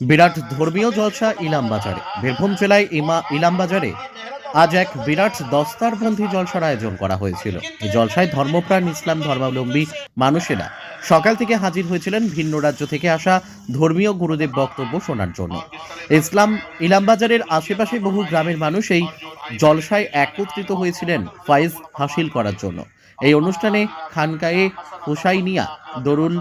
বিরাট ধর্মীয় জলসা ইলামবাজারে। বীরভূম জেলায় ইমা ইলামবাজারে আজ এক বিরাট দস্তার দস্তারবন্দি জলসার আয়োজন করা হয়েছিল। এই জলসায় ধর্মপ্রাণ, ইসলাম ধর্মাবলম্বী মানুষেরা সকাল থেকে হাজির হয়েছিলেন ভিন্ন রাজ্য থেকে আসা ধর্মীয় গুরুদেব বক্তব্য শোনার জন্য। ইসলাম ইলামবাজারের আশেপাশে বহু গ্রামের মানুষ এই জলসায় একত্রিত হয়েছিলেন ফাইজ হাসিল করার জন্য। এই অনুষ্ঠানে খানকায়ে হুসাইনিয়া, দরুল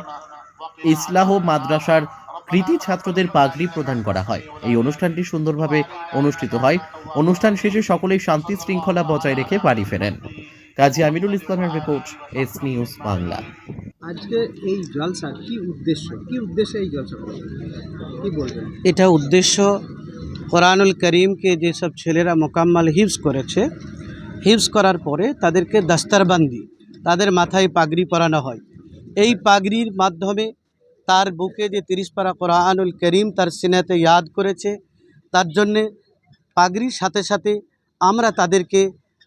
ইসলাহ মাদ্রাসার কৃতি ছাত্রদের পাগড়ি প্রদান করা হয়। এই অনুষ্ঠানটি সুন্দরভাবে অনুষ্ঠিত হয়। অনুষ্ঠান শেষে সকলেই শান্তি শৃঙ্খলা বজায় রেখে বাড়ি ফেরেন। কাজী আমিরুল ইসলামের রিপোর্ট এস নিউজ বাংলা। আজকে এই জলসা কি উদ্দেশ্য? কি উদ্দেশ্যে এই জলসা কি বলবেন? এটা উদ্দেশ্য কোরআনুল করিমকে যেসব ছেলেরা মোকাম্মাল হিফজ করেছে হিফজ করার পরে তাদেরকে দাস্তারবান্দি তাদের মাথায় পাগড়ি পরানো হয়। এই পাগড়ির মাধ্যমে তার বুকে যে তিরিশ পারা কোরআনুল করিম তার সিনাতে ইয়াদ করেছে, তার জন্যে পাগড়ির সাথে সাথে আমরা তাদেরকে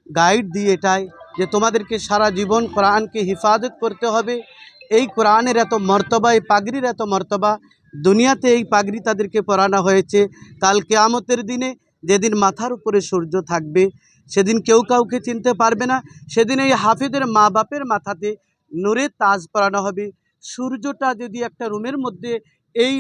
গাইড দিয়ে এটাই যে তোমাদেরকে সারা জীবন কোরআনকে হিফাজত করতে হবে। এই কোরআনের এত মর্তবা, এই পাগড়ির এত মর্তবা, দুনিয়াতে এই পাগড়ি তাদেরকে পরানো হয়েছে। কাল কেয়ামতের দিনে যেদিন মাথার উপরে সূর্য থাকবে, সেদিন কেউ কাউকে চিনতে পারবে না। সেদিন এই হাফিদের মা বাপের মাথাতে নূরের তাজ পরানো হবে। সূর্যটা যদি একটা রুমের মধ্যে, এই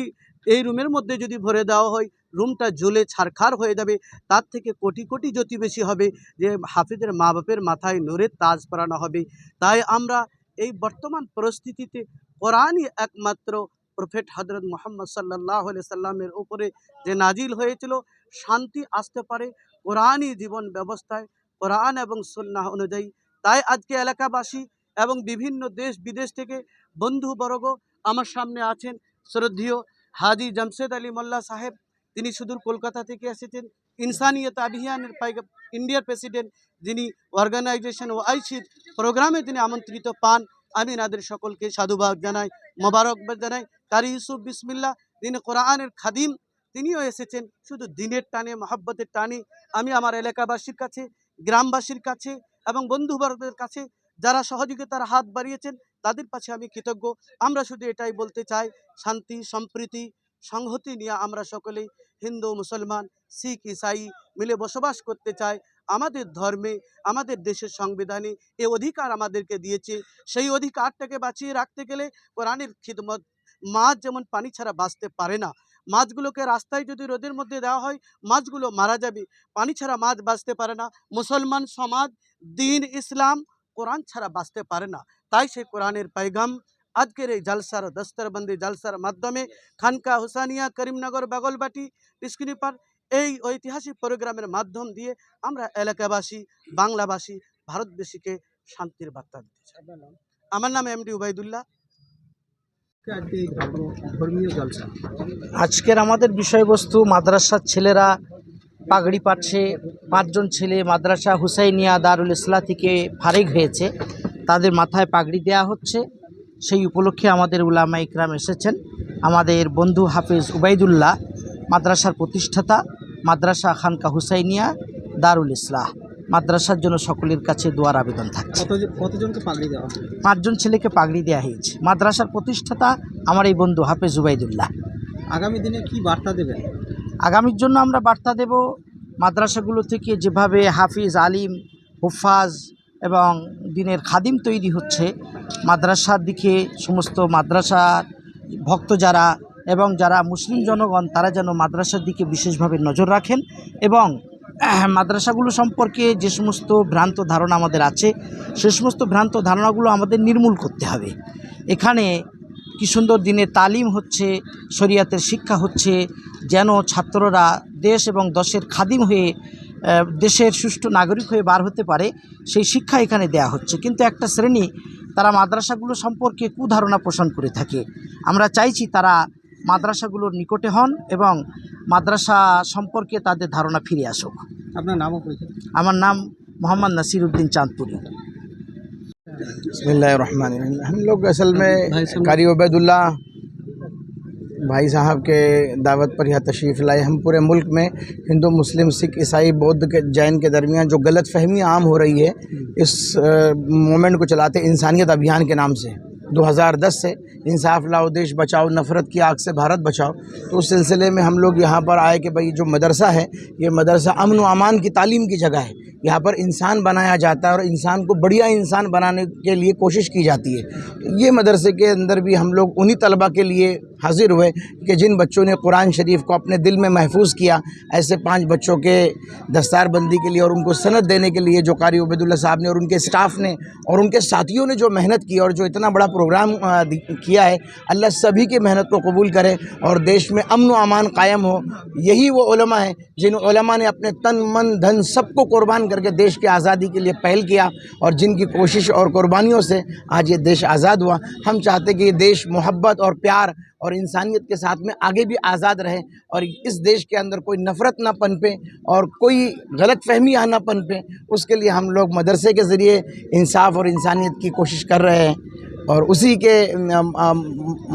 এই রুমের মধ্যে যদি ভরে দেওয়া হয়, রুমটা জ্বলে ছারখার হয়ে যাবে। তার থেকে কোটি কোটি জ্যোতি বেশি হবে যে হাফিজের মা বাপের মাথায় নূরের তাজ পরানো হবে। তাই আমরা এই বর্তমান পরিস্থিতিতে কোরআনই একমাত্র প্রফেট হজরত মোহাম্মদ সাল্লাহ সাল্লামের উপরে যে নাজিল হয়েছিল, শান্তি আসতে পারে কোরআনই জীবন ব্যবস্থায়, কোরআন এবং সুন্নাহ অনুযায়ী। তাই আজকে এলাকাবাসী এবং বিভিন্ন দেশ বিদেশ থেকে বন্ধুবর্গ আমার সামনে আছেন। শ্রদ্ধীয় হাজি জামশেদ আলী মোল্লা সাহেব, তিনি সুদূর কলকাতা থেকে এসেছেন। ইনসানিয়ত অভিযানের পাইগ- ইন্ডিয়ার প্রেসিডেন্ট, যিনি অর্গানাইজেশন ও আইসির প্রোগ্রামে তিনি আমন্ত্রিত পান। আমি নাদের সকলকে সাধুবাদ জানাই, মোবারকবাদ জানাই। কারি ইউসুফ বিসমিল্লা তিনি কোরআনের খাদিম, তিনিও এসেছেন শুধু দিনের টানে, মহাব্বতের টানে। আমি আমার এলাকাবাসীর কাছে, গ্রামবাসীর কাছে এবং বন্ধুবর্গের কাছে যারা সহযোগিতার হাত বাড়িয়েছেন, তাদের কাছে আমি কৃতজ্ঞ। আমরা শুধু এটাই বলতে চাই, শান্তি, সম্প্রীতি, সংহতি নিয়ে আমরা সকলেই হিন্দু, মুসলমান, শিখ, ইসাই মিলে বসবাস করতে চাই। আমাদের ধর্মে, আমাদের দেশের সংবিধানে এ অধিকার আমাদেরকে দিয়েছে। সেই অধিকারটাকে বাঁচিয়ে রাখতে গেলে কোরআনের খিদমত, মাছ যেমন পানি ছাড়া বাঁচতে পারে না, মাছগুলোকে রাস্তায় যদি রোদের মধ্যে দেওয়া হয়, মাছগুলো মারা যাবে। পানি ছাড়া মাছ বাঁচতে পারে না। মুসলমান সমাজ, দিন, ইসলাম কোরআন ছাড়া বাঁচতে পারে না। তাই সেই কোরআনের পাইগাম আজকের এই জালসার দস্তরবন্দি জালসার মাধ্যমে খানকা হুসানিয়া, করিমনগর, বাগলবাটি পিসকিনিপার এই ঐতিহাসিক প্রোগ্রামের মাধ্যম দিয়ে আমরা এলাকাবাসী, বাংলাবাসী, ভারতবাসীকে শান্তির বার্তা দিতে আমার নাম ধর্ম- ধর্মীয় জলসা আজকের আমাদের বিষয়বস্তু মাদ্রাসার ছেলেরা পাগড়ি পাচ্ছে পাঁচজন ছেলে মাদ্রাসা হুসাইনিয়া দারুল ইসলাহ থেকে ফারেক হয়েছে। তাদের মাথায় পাগড়ি দেয়া হচ্ছে। সেই উপলক্ষে আমাদের উলামা ইকরাম এসেছেন। আমাদের বন্ধু হাফেজ উবাইদুল্লাহ মাদ্রাসার প্রতিষ্ঠাতা মাদ্রাসা খানকা হুসাইনিয়া দারুল ইসলাহ। মাদ্রাসার জন্য সকলের কাছে দোয়ার আবেদন থাকছে। কতজনকে পাগড়ি দেওয়া পাঁচজন ছেলেকে পাগড়ি দেওয়া হয়েছে। মাদ্রাসার প্রতিষ্ঠাতা আমার এই বন্ধু হাফেজ উবাইদুল্লাহ। আগামী দিনে কি বার্তা দেবেন? আগামীর জন্য আমরা বার্তা দেব মাদ্রাসাগুলো থেকে যেভাবে হাফিজ, আলিম, হুফাজ এবং দিনের খাদিম তৈরি হচ্ছে, মাদ্রাসার দিকে সমস্ত মাদ্রাসার ভক্ত যারা এবং যারা মুসলিম জনগণ, তারা যেন মাদ্রাসার দিকে বিশেষভাবে নজর রাখেন এবং মাদ্রাসাগুলো সম্পর্কে যে সমস্ত ভ্রান্ত ধারণা আমাদের আছে, সে সমস্ত ভ্রান্ত ধারণাগুলো আমাদের নির্মূল করতে হবে। এখানে কি সুন্দর দিনে তালিম হচ্ছে শরিয়াতের শিক্ষা হচ্ছে যেন ছাত্ররা দেশ এবং দশের খাদিম হয়ে দেশের সুষ্ঠু নাগরিক হয়ে বার হতে পারে সেই শিক্ষা এখানে দেয়া হচ্ছে। কিন্তু একটা শ্রেণি তারা মাদ্রাসাগুলো সম্পর্কে কুধারণা পোষণ করে থাকে। আমরা চাইছি তারা মাদ্রাসাগুলোর নিকটে হন এবং মাদ্রাসা সম্পর্কে তাদের ধারণা ফিরে আসুক। আপনার নামও আমার নাম মোহাম্মদ নাসির উদ্দিন চাঁদপুরি। بسم اللہ الرحمن الرحیم۔ ہم لوگ اصل میں قاری عبید اللہ بھائی صاحب کے دعوت پر یہاں تشریف لائے۔ ہم پورے ملک میں ہندو مسلم سکھ عیسائی بودھ کے جین کے درمیان جو غلط فہمی عام ہو رہی ہے اس مومنٹ کو چلاتے انسانیت ابھیان کے نام سے۔ دو ہزار دس سے انصاف لاؤ دیش بچاؤ نفرت کی آگ سے بھارت بچاؤ۔ تو اس سلسلے میں ہم لوگ یہاں پر آئے کہ بھئی جو مدرسہ ہے یہ مدرسہ امن و امان کی تعلیم کی جگہ ہے۔ یہاں پر انسان بنایا جاتا ہے اور انسان کو بڑھیا انسان بنانے کے لیے کوشش کی جاتی ہے۔ یہ مدرسے کے اندر بھی ہم لوگ انہی طلباء کے لیے حاضر ہوئے کہ جن بچوں نے قرآن شریف کو اپنے دل میں محفوظ کیا، ایسے پانچ بچوں کے دستار بندی کے لیے اور ان کو سند دینے کے لیے جو قاری عبید اللہ صاحب نے اور ان کے اسٹاف نے اور ان کے ساتھیوں نے جو محنت کی اور جو اتنا بڑا پروگرام کیا ہے۔ اللہ سبھی کی محنت کو قبول کرے اور دیش میں امن و امان قائم ہو۔ یہی وہ علماء ہیں جن علماء نے اپنے تن، من، دھن سب کو قربان کر کے دیش کی آزادی کے لیے پہل کیا اور جن کی کوشش اور قربانیوں سے آج یہ دیش آزاد ہوا، ہم چاہتے کہ یہ دیش محبت اور پیار اور انسانیت کے ساتھ میں آگے بھی آزاد رہے اور اس دیش کے اندر کوئی نفرت نہ پنپے اور کوئی غلط فہمی آنا پنپے۔ اس کے لیے ہم لوگ مدرسے کے ذریعے انصاف اور انسانیت کی کوشش کر رہے ہیں اور اسی کے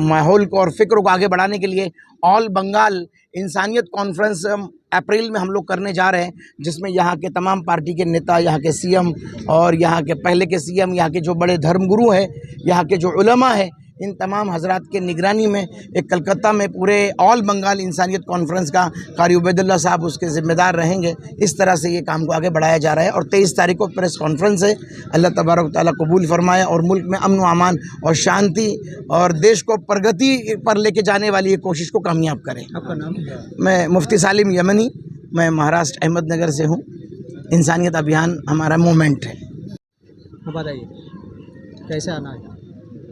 ماحول کو اور فکر کو آگے بڑھانے کے لیے آل بنگال انسانیت کانفرنس اپریل میں ہم لوگ کرنے جا رہے ہیں، جس میں یہاں کے تمام پارٹی کے نیتا، یہاں کے سی ایم اور یہاں کے پہلے کے سی ایم، یہاں کے جو بڑے دھرم گرو ہیں، یہاں کے جو علماء ہیں ان تمام حضرات کے نگرانی میں ایک کلکتہ میں پورے آل بنگال انسانیت کانفرنس کا قاری عبید اللہ صاحب اس کے ذمہ دار رہیں گے۔ اس طرح سے یہ کام کو آگے بڑھایا جا رہا ہے اور تیئیس تاریخ کو پریس کانفرنس ہے۔ اللہ تبارک تعالیٰ قبول فرمایا اور ملک میں امن و امان اور شانتی اور دیش کو پرگتی پر لے کے جانے والی یہ کوشش کو کامیاب کریں۔ میں مفتی سالم یمنی میں مہاراشٹر احمد نگر سے ہوں۔ انسانیت ابھیان ہمارا مومنٹ ہے۔ بتائیے کیسے آنا ہے؟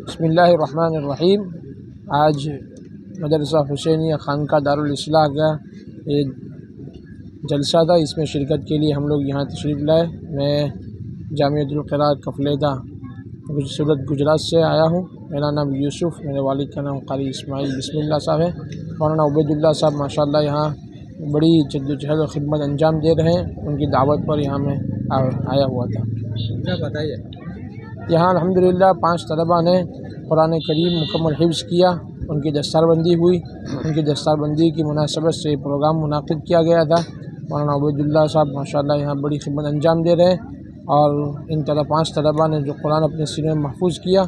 بسم اللہ الرحمن الرحیم۔ آج مدرسہ حسینیہ خانقاہ دارالاصلاح کا یہ جلسہ تھا۔ اس میں شرکت کے لیے ہم لوگ یہاں تشریف لائے۔ میں جامعۃ القرا کفلیدہ صورت گجرات سے آیا ہوں۔ میرا نام یوسف، میرے والد کا نام قاری اسماعیل بسم اللہ صاحب ہے۔ مولانا عبید اللہ صاحب ماشاء اللہ یہاں بڑی جد و جہد و خدمت انجام دے رہے ہیں۔ ان کی دعوت پر یہاں میں آیا ہوا تھا۔ بتائیے؟ یہاں الحمدللہ پانچ طلبہ نے قرآن کریم مکمل حفظ کیا ان کی دستار بندی ہوئی۔ ان کی دستار بندی کی مناسبت سے پروگرام منعقد کیا گیا تھا۔ مولانا عبید اللہ صاحب ماشاء اللہ یہاں بڑی خدمت انجام دے رہے ہیں۔ اور ان طلب پانچ طلباء نے جو قرآن اپنے سینے میں محفوظ کیا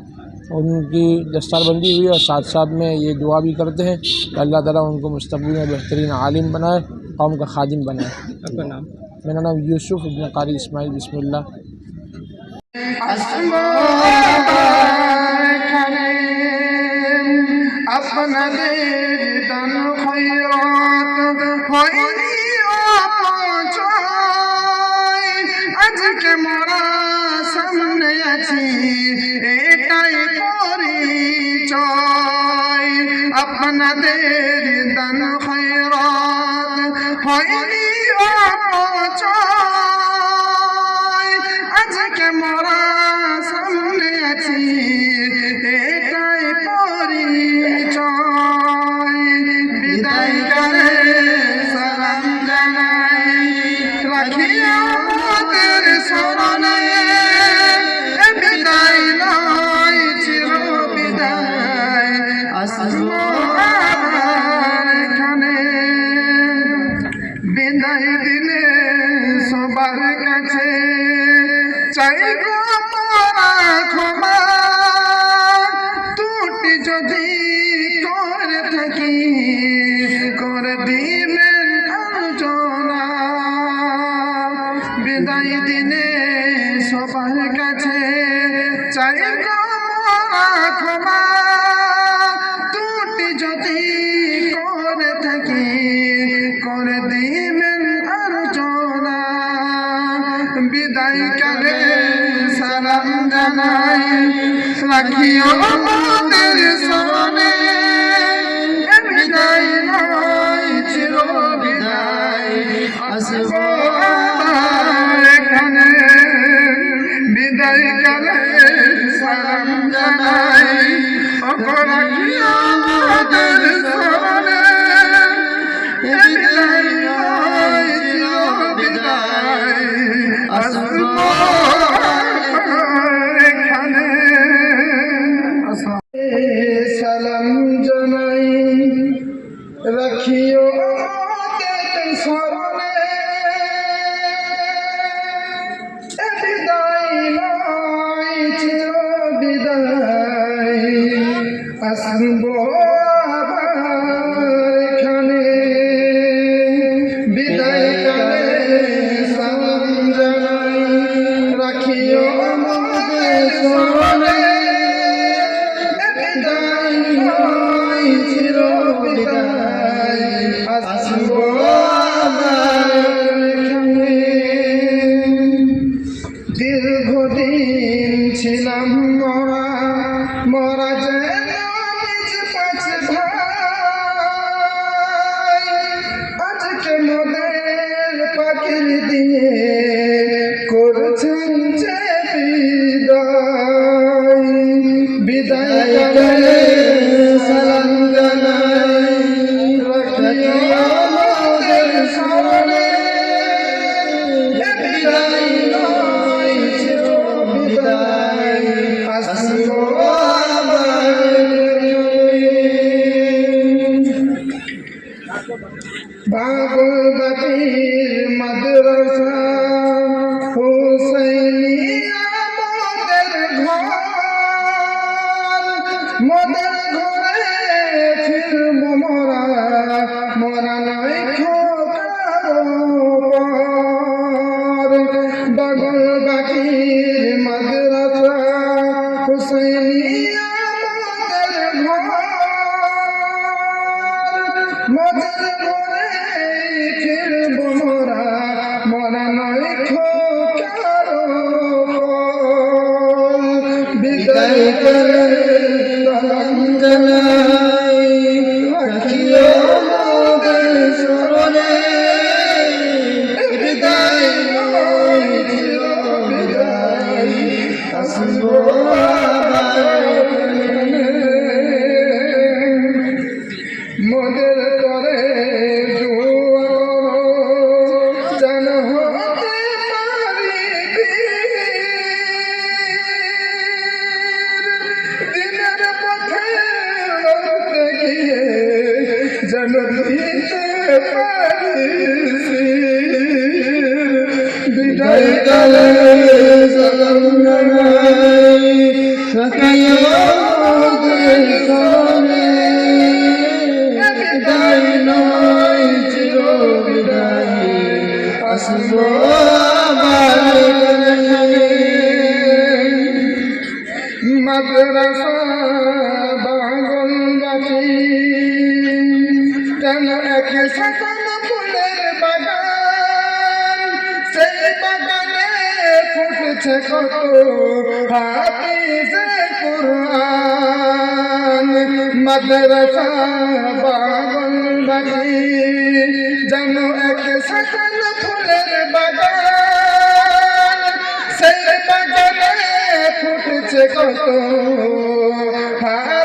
ان کی دستار بندی ہوئی اور ساتھ ساتھ میں یہ دعا بھی کرتے ہیں کہ اللہ تعالیٰ ان کو مستقبل میں بہترین عالم بنائے قوم کا خادم بنائے۔ میرا نام یوسف ابن قاری اسماعیل بسم اللہ۔ আপনাদের দান খৈরাত হয়নি অপচয় আজকে মরা সামনে আছি এটাই পরিচয় আপনাদের দান খৈরাত হয়নি অপচয়। আমাদের স্মরণে বিদায় নয় চির বিদায় আসব এখানে বিদায় কালে সালাম জানাই অপরাধী আমাদের আসলিম পাগল বাগি যেন এক সকল ফুলের বাগান। সেই বাগানে ফুটছে কত হার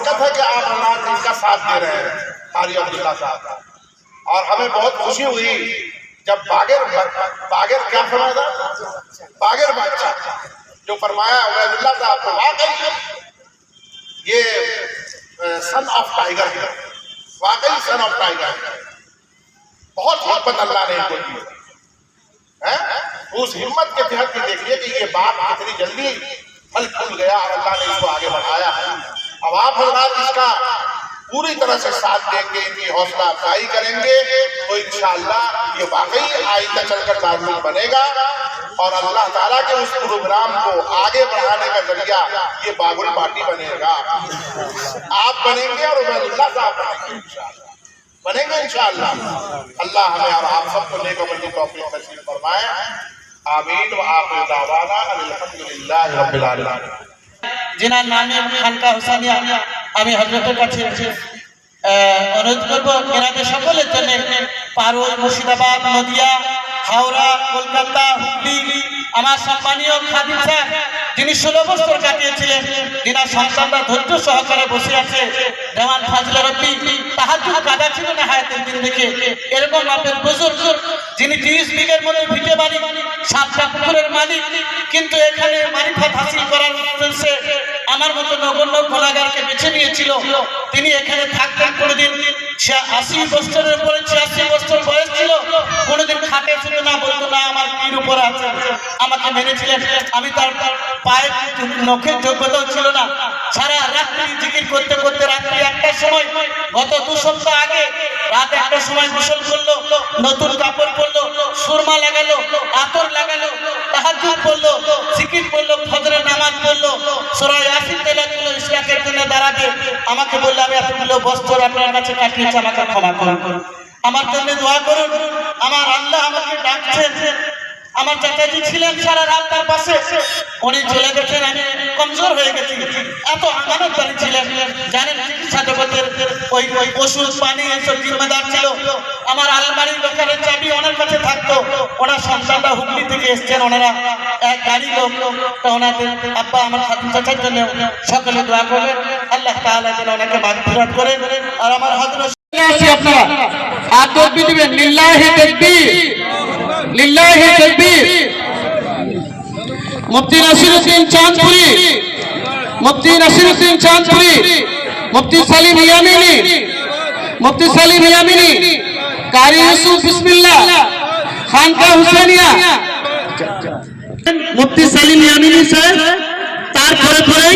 برکت ہے کہ آپ امرناتھ جی کا ساتھ دے رہے ہیں قاری عبداللہ صاحب اور ہمیں بہت خوشی ہوئی جب باغر باغر کیا فرمایا تھا؟ باغر بادشاہ جو فرمایا، عبید اللہ صاحب کو واقعی یہ سن آف ٹائیگر ہے۔ واقعی سن آف ٹائیگر ہے۔ بہت محبت اللہ نے ان کو دی۔ اس ہمت کے تحت بھی دیکھیے کہ یہ بات کتنی جلدی پھل پھول گیا اور اللہ نے اس کو آگے بڑھایا۔ ہے اب آپ حضرات اس کا پوری طرح سے ساتھ دیں گے ان کی حوصلہ افزائی کریں گے تو انشاءاللہ یہ واقعی آئندہ چل کر تعلق بنے گا اور اللہ تعالیٰ کے اس پروگرام کو آگے بڑھانے کا ذریعہ یہ باغل پارٹی بنے گا۔ آپ بنیں گے اور عمر اللہ صاحب بنیں گے انشاءاللہ۔ بنیں گے انشاءاللہ۔ اللہ ہمیں اور آپ سب کو لے کر بلکہ توفیق نصیب فرمائے۔ آمین۔ و آخر دعوانا الحمدللہ رب العالمین۔ যেনার নামে খানকা হোসানিয়া, আমি হজরতের কাছে অনুরোধ করব এনাদের সকলের জন্য পারুল মুর্শিদাবাদ নদিয়া হাওড়া, কলকাতা হুগলি আমার সম্মানীয় খাদিম স্যার, যিনি ষোলো বছর কাটিয়েছিলেন, যিনার সন্তানরা ধৈর্য সহকারে বসে আছে। দেওয়ান ফাজলা রব্বি তাহার কাদা ছিল না হায়াতের দিন থেকে এরকম আপনার বুজুর্গ, যিনি তিরিশ বিঘের মধ্যে ভিটে বাড়ি সাতটা পুকুরের মালিক, কিন্তু এখানে মারিফাত হাসিল করার উদ্দেশ্যে আমার মতো নগণ্য গোলাগারকে বেছে নিয়েছিল। তিনি এখানে থাকতেন কোনোদিন। আশি বছরের উপরে ছিয়াশি বছর বয়স ছিল। কোনোদিন খাটে ছিল না বলতো, না, আমার পীর উপরে আছে। আমাকে মেনেছিলেন আমি তার পায়ের নখের যোগ্যতাও ছিল না। সারা রাত্রি জিকির করতে করতে রাত্রি একটার সময়, গত দু সপ্তাহ আগে রাত একটার সময় গোসল করল, নতুন কাপড় পরলো, সুরমা লাগালো, আতর লাগালো তাহাজুদ পড়ল জিকির পড়ল ফজরের নামাজ আমাকে বলল, আমি এতগুলো বস্ত্র আপনার কাছে পাঠিয়েছি, আমাকে ক্ষমা করুন। আমার জন্য দোয়া করুন। আমার আল্লাহ আমাকে ডাকছেন আমার চাচাজি ছিলেন সারা রাত তার পাশে। উনি চলে গেছেন, আমি কমজোর হয়ে গেছি। এত আমানতদারি ছিলেন, জানেন চিকিৎসা জগতের ওই ওই ওষুধ, পানি এইসব জিম্মেদার ছিল। আমার আলমারির লোকের চাবি ওনার কাছে থাকতো। ওনার সন্তানরা হুগলি থেকে এসছেন, ওনারা এক গাড়ি লোক। তো ওনাদের আব্বা আমার খাতুন চাচার জন্য সকলে দোয়া করবেন। আল্লাহ তাআলা যেন ওনাকে মাগফিরাত করেন। আর আমার আসি আপনারা। তকবীর দিবেন, লিল্লাহি তাকবীর। লিল্লাহি তাকবীর। মুফতি নাসিরউদ্দিন চাঁদপুরি। মুফতি নাসিরউদ্দিন চাঁদপুরি। মুফতি সালিম ইয়ামিনী। মুফতি সালিম ইয়ামিনী। কারি ইউসুফ, বিসমিল্লাহ। খানকা হুসেনিয়া মুফতি সালিম ইয়ামিনী স্যার তারপরে পরে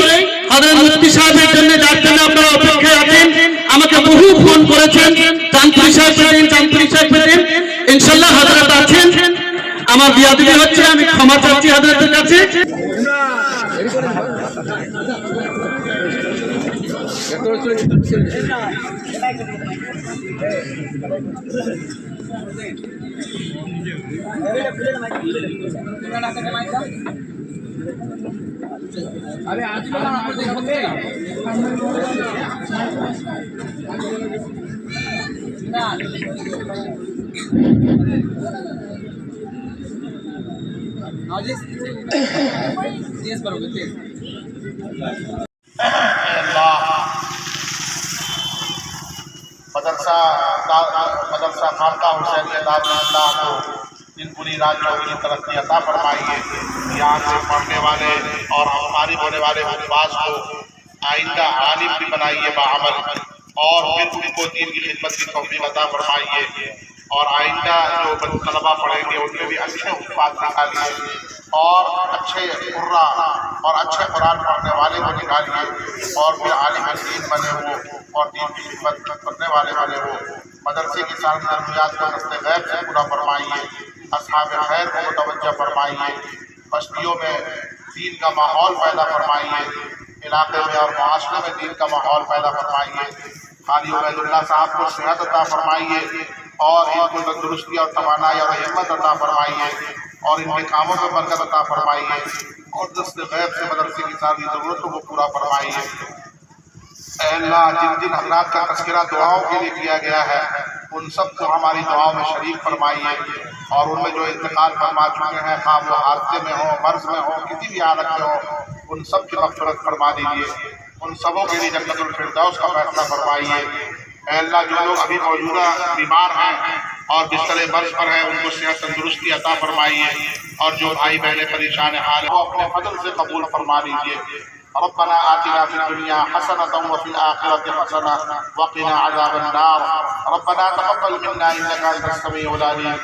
হযরত মুফতি সাহেবের জন্য আপনারা অপেক্ষায় আছেন, আমাকে বহু ফোন করেছেন, চাঁদপুরি সাহেব পেতেন সাহেব ইনশাল্লাহ হযরত আমার বিয়াদবি হচ্ছে আমি ক্ষমা চাচ্ছি হযরতের কাছে। مدرسہ خانقاہ حسین کے حسین میں اللہ کو ان پوری راج چوکی ترقی عطا فرمائیے یہاں سے پڑھنے والے اور ہماری ہونے والے الفاظ کو آئندہ عالم بھی بنائیے بعمل اور پھر ان کو دین کی خدمت کی توفیق عطا فرمائیے۔ اور آئندہ جو طلبہ پڑھیں گے، ان میں بھی اچھے اتفاق نکالیے اور اچھے قرا اور اچھے قرآن پڑھنے والے کو نکالیے اور پھر عالم دین بنے ہو اور دین کی خدمت کرنے والے بنے ہو مدرسے کی ساری ضروریات کو رستے غیر سے پورا فرمائیے۔ اصحاب خیر کو متوجہ فرمائیے۔ بستیوں میں دین کا ماحول پیدا فرمائیے۔ علاقے میں اور معاشرے میں دین کا ماحول پیدا فرمائیے۔ خالی عبید اللہ صاحب کو صحت عطا فرمائیے۔ اور ان کو تندرستی اور توانائی اور ہمت عطا فرمائیے اور ان کے کاموں میں برکت عطا فرمائیے اور دست غیب سے مدرسے کی ساری ضرورتوں کو پورا فرمائیے اے اللہ، جن جن حضرات کا تذکرہ دعاؤں کے لیے کیا گیا ہے، ان سب کو ہماری دعاؤں میں شریک فرمائیے اور ان میں جو انتقال فرما چکے ہیں خواب و حادثے میں ہوں، مرض میں ہوں، کسی بھی حالت میں ہوں، ان سب کی مغفرت فرما دیجیے۔ ان سبوں کے لیے جنت الفردوس کا فیصلہ فرمائیے۔ اے اللہ، جو لوگ ابھی موجودہ بیمار ہیں اور بستر برس پر ہیں، ان کو صحت تندرستی عطا فرمائیے اور جو بھائی بہنیں پریشان حال وہ اپنے فضل سے قبول فرما لیجیے۔ ربنا آتنا في الدنيا حسنة وفي الآخرة حسنة وقنا عذاب النار۔ ربنا تقبل منا إنك أنت السميع العليم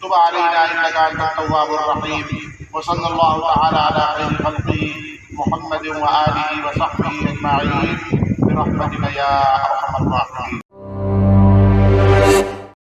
تب علينا إنك أنت التواب الرحيم وصلى الله تعالى على خير خلقه محمد وآله وصحبه أجمعين برحمتك يا أرحم الراحمين